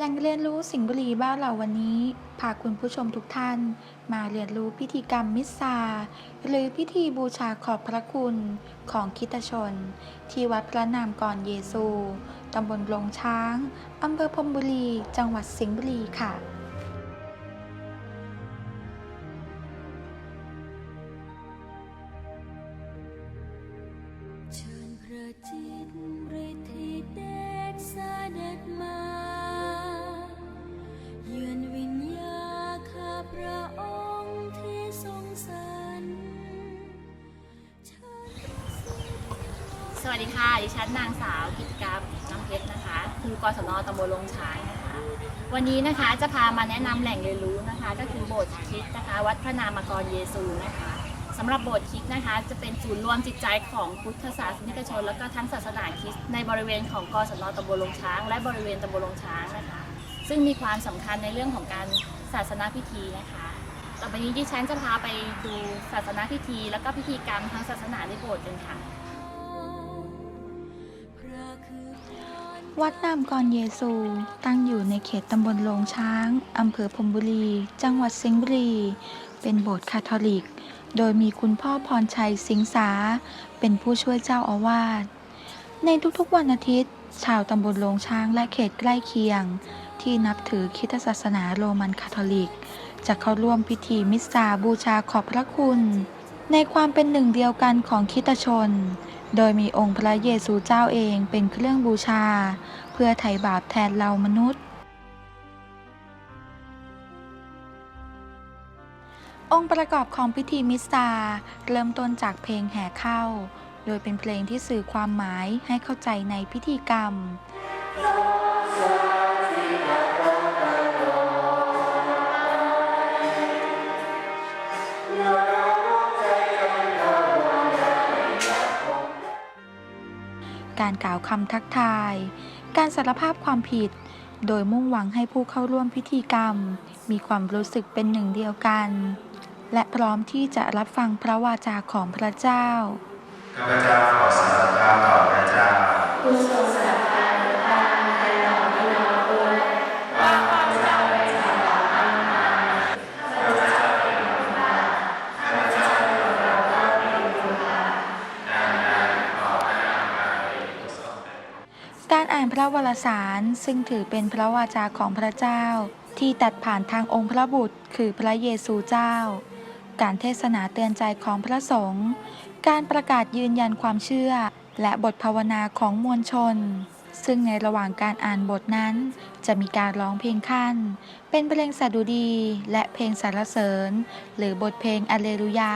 แหล่งเรียนรู้สิงห์บุรีบ้านเราวันนี้ พาคุณผู้ชมทุกท่าน มาเรียนรู้พิธีกรรมมิสซา หรือพิธีบูชาขอบพระคุณของคิตชน ที่วัดพระนามกรเยซูตำบลลงช้างอำเภอพรมบุรี จังหวัดสิงห์บุรีค่ะ วัสดีค่ะ ดิฉันนางสาวกิตกรรมน้ำเพชรนะคะ ครูกศนตำบลลงช้างนะคะ วันนี้นะคะจะพามาแนะนำแหล่งเรียนรู้นะคะ ก็คือโบสถ์คริสต์นะคะ วัดพระนามกรเยซูนะคะสำหรับโบสถ์คริสต์นะคะ จะเป็นศูนย์รวมจิตใจของพุทธศาสนิกชน แล้วก็ทั้งศาสนาคริสต์ในบริเวณของกศนตำบลลงช้าง และบริเวณตำบลลงช้างนะคะ ซึ่งมีความสำคัญในเรื่องของการศาสนาพิธีนะคะต่อไปนี้ดิฉันจะพาไปดูศาสนาพิธี แล้วก็พิธีกรรมทางศาสนาในโบสถ์กันค่ะ วัดนามกรเยซู ตั้งอยู่ในเขตตำบลโลงช้าง อำเภอพรมบุรี จังหวัดสิงห์บุรี เป็นโบสถ์คาทอลิก โดยมีคุณพ่อพรชัยสิงสา เป็นผู้ช่วยเจ้าอาวาส ในทุกๆวันอาทิตย์ ชาวตำบลโลงช้างและเขตใกล้เคียง ที่นับถือคิตศาสนาโรมันคาทอลิก จะเข้าร่วมพิธีมิสซาบูชาขอบพระคุณ ในความเป็นหนึ่งเดียวกันของคิตชน โดยมีองค์พระเยซูเจ้าเองเป็นเครื่องบูชา เพื่อไถ่บาปแทนเรามนุษย์ องค์ประกอบของพิธีมิสซาเริ่มต้นจากเพลงแห่เข้า โดยเป็นเพลงที่สื่อความหมายให้เข้าใจในพิธีกรรม การกล่าวคำทักทาย การสารภาพความผิด โดยมุ่งหวังให้ผู้เข้าร่วมพิธีกรรม มีความรู้สึกเป็นหนึ่งเดียวกัน และพร้อมที่จะรับฟังพระวาจาของพระเจ้าข้าพเจ้าขอสารภาพต่อพระเจ้า พรอ่านพระวรสาร ซึ่งถือเป็นพระวาจาของพระเจ้า ที่ตัดผ่านทางองค์พระบุตร คือพระเยซูเจ้า การเทศนาเตือนใจของพระสงฆ์ การประกาศยืนยันความเชื่อ และบทภาวนาของมวลชน ซึ่งในระหว่างการอ่านบทนั้น จะมีการร้องเพลงขั้น เป็นเพลงสดุดี และเพลงสรรเสริญ หรือบทเพลงอเลลูยา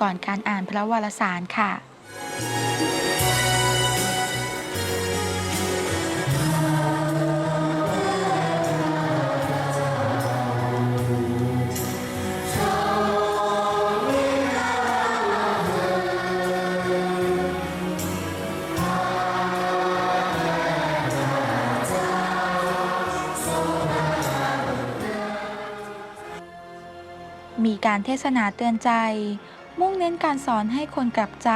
ก่อนการอ่านพระวรสารค่ะ มีการเทศนาเตือนใจ มุ่งเน้นการสอนให้คนกลับใจ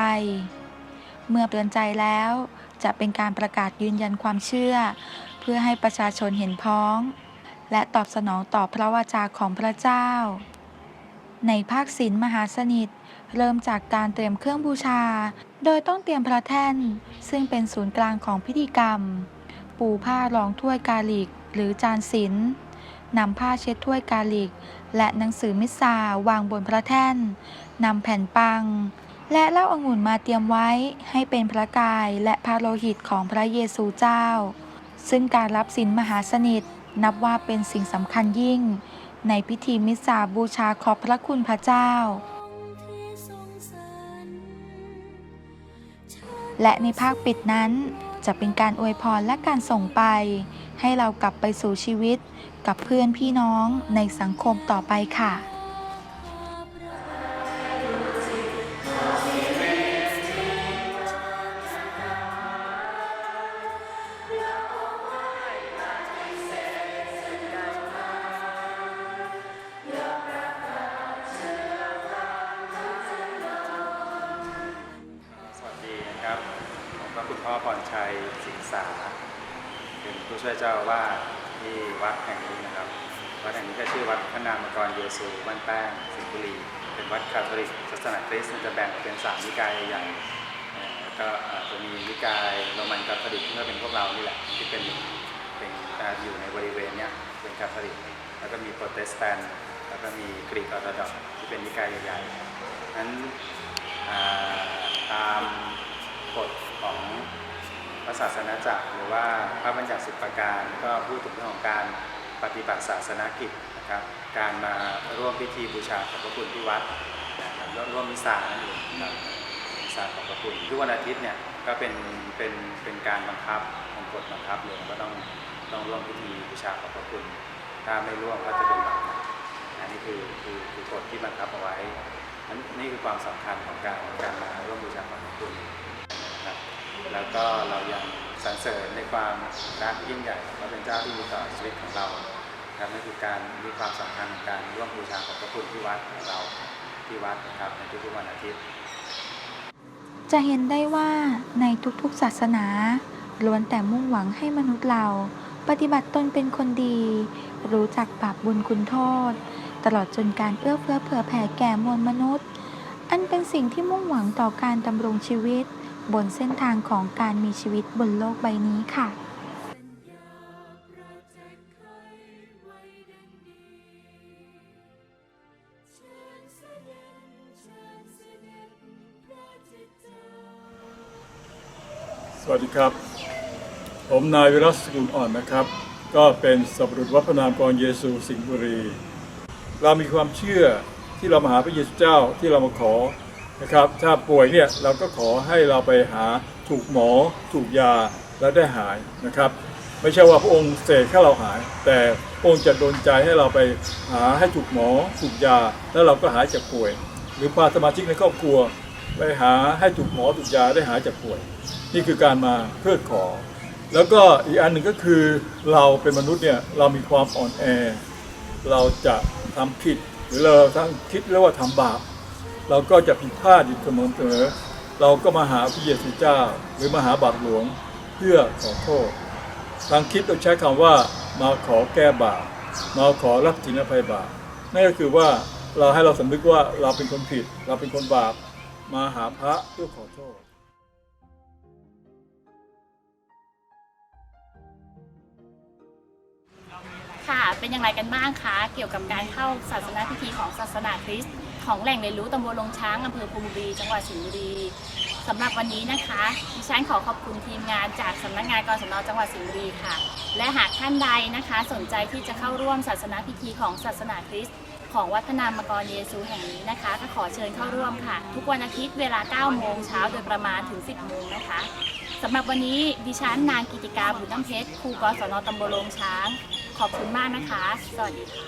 เมื่อเตือนใจแล้ว จะเป็นการประกาศยืนยันความเชื่อ เพื่อให้ประชาชนเห็นพ้อง และตอบสนองต่อพระวาจาของพระเจ้า ในภาคศิลมหาสนิท เริ่มจากการเตรียมเครื่องบูชา โดยต้องเตรียมพระแท่น ซึ่งเป็นศูนย์กลางของพิธีกรรม ปูผ้ารองถ้วยกาลิก หรือจานศิล นำผ้าเช็ดถ้วยกาลิก และหนังสือมิสซาวางบนพระแท่น นำแผ่นปัง และเหล้าองุ่นมาเตรียมไว้ให้เป็นพระกายและพระโลหิตของพระเยซูเจ้า ซึ่งการรับสินมหาสนิทนับว่าเป็นสิ่งสำคัญยิ่ง ในพิธีมิสซาบูชาขอบพระคุณพระเจ้า และในภาคปิดนั้นจะเป็นการอวยพรและการส่งไป ให้เรากลับไปสู่ชีวิต กับเพื่อนพี่น้องในสังคมต่อไปค่ะสวัสดีครับผมก็คุณพ่อพรชัยสิงสาเป็นผู้ช่วยเจ้าอาวาส ที่วัดแห่งนี้นะครับ วัดแห่งนี้ก็ชื่อวัดพระนามกรเยซูบ้านแป้งสิงห์บุรี เป็นวัดคาทอลิกศาสนาคริสต์จะแบ่งเป็นสามนิกายใหญ่แล้วก็จะมีนิกายโรมันคาทอลิกที่ก็เป็นพวกเรานี่แหละที่เป็นเป็นออยู่ในบริเวณเนี้ยเป็นคาทอลิกแล้วก็มีโปรเตสแตนต์แล้วก็มีกรีกออร์โธดอกซ์ที่เป็นนิกายใหญ่ๆนั้นตามกฎของ พระศาสนาจักรหรือว่าพระบัญญัติสิบประการ ก็พูดถึงเรื่องของการปฏิบัติศาสนกิจนะครับ การมาร่วมพิธีบูชาขอบพระคุณที่วัดนะครับร่วมมิสานั่นเองครับมิสาขอบพระคุณทุกวันอาทิตย์เนี่ยก็เป็นเป็นเป็นการบังคับของกฎบังคับเลยก็ต้องต้องร่วมพิธีบูชาขอบพระคุณ ถ้าไม่ร่วมก็จะเป็นบาปอันนี้คือคือคือกฎที่บังคับเอาไว้อันนี่คือความสำคัญของการการมาร่วมบูชาขอบพระคุณ แล้วก็เรายังสรรเสริญในความรักยิ่งใหญ่ว่าเป็นเจ้าที่มีต่อชีวิตของเราครับนั่นคือการมีความสำคัญของการร่วมบูชาขอบพระคุณที่วัดของเราที่วัดนะครับในทุกๆวันอาทิตย์ จะเห็นได้ว่าในทุกๆศาสนาล้วนแต่มุ่งหวังให้มนุษย์เรา ปฏิบัติตนเป็นคนดี รู้จักบาปบุญคุณโทษ ตลอดจนการเอื้อเฟื้อเผื่อแผ่แก่มวลมนุษย์ อันเป็นสิ่งที่มุ่งหวังต่อการดำรงชีวิต บนเส้นทางของการมีชีวิตบนโลกใบนี้ค่ะสวัสดีครับ ผมนายวิรัตสกุลอ่อนนะครับ ก็เป็นสับรุษวัดพระนามกรเยซูสิงห์บุรี เรามีความเชื่อที่เรามาหาพระเยซูเจ้าที่เรามาขอ นะครับ ถ้าป่วยเนี่ยเราก็ขอให้เราไปหาถูกหมอถูกยาแล้วได้หายนะครับ ไม่ใช่ว่าพระองค์เสกให้เราหาย แต่พระองค์จะดลใจให้เราไปหาให้ถูกหมอถูกยา แล้วเราก็หายจากป่วย หรือพาสมาชิกในครอบครัว ไปหาให้ถูกหมอถูกยาได้หายจากป่วย นี่คือการมาเพื่อขอ แล้วก็อีกอันหนึ่งก็คือเราเป็นมนุษย์เนี่ยเรามีความอ่อนแอ เราจะทำผิดหรือเราทั้งคิดแล้วว่าทำบาป เราก็จะผิดพลาดอยู่เสมอเสมอเราก็มาหาพระเยซูเจ้า หรือมาหาบาปหลวงเพื่อขอโทษทางคิดเราใช้คำว่ามาขอแก้บาปมาขอรับสินอภัยบาปนั่นก็คือว่าเราให้เราสำนึกว่าเราเป็นคนผิด เราเป็นคนบาปมาหาพระเพื่อขอโทษค่ะเป็นอย่างไรกันบ้างคะ เกี่ยวกับการเข้าศาสนาพิธีของศาสนาคริสต์ ของแหล่งเรียนรู้ตำบลลงช้างอำเภอพรหมบุรี จังหวัดสิงห์บุรีสำหรับวันนี้นะคะดิฉันขอขอบคุณทีมงานจากสำนักงานกศนจังหวัดสิงห์บุรีค่ะ และหากท่านใดนะคะ สนใจที่จะเข้าร่วมศาสนาพิธีของศาสนาคริสต์ของวัดพระนามกรเยซูแห่งนี้นะคะก็ขอเชิญเข้าร่วมค่ะ ทุกวันอาทิตย์เวลา 9 โมงเช้าโดยประมาณถึง 10 โมงนะคะสำหรับวันนี้ดิฉันนางกิติกาบุญน้ำเพชรครูกศนตำบลลงช้าง ขอบคุณมากนะคะ สวัสดีค่ะ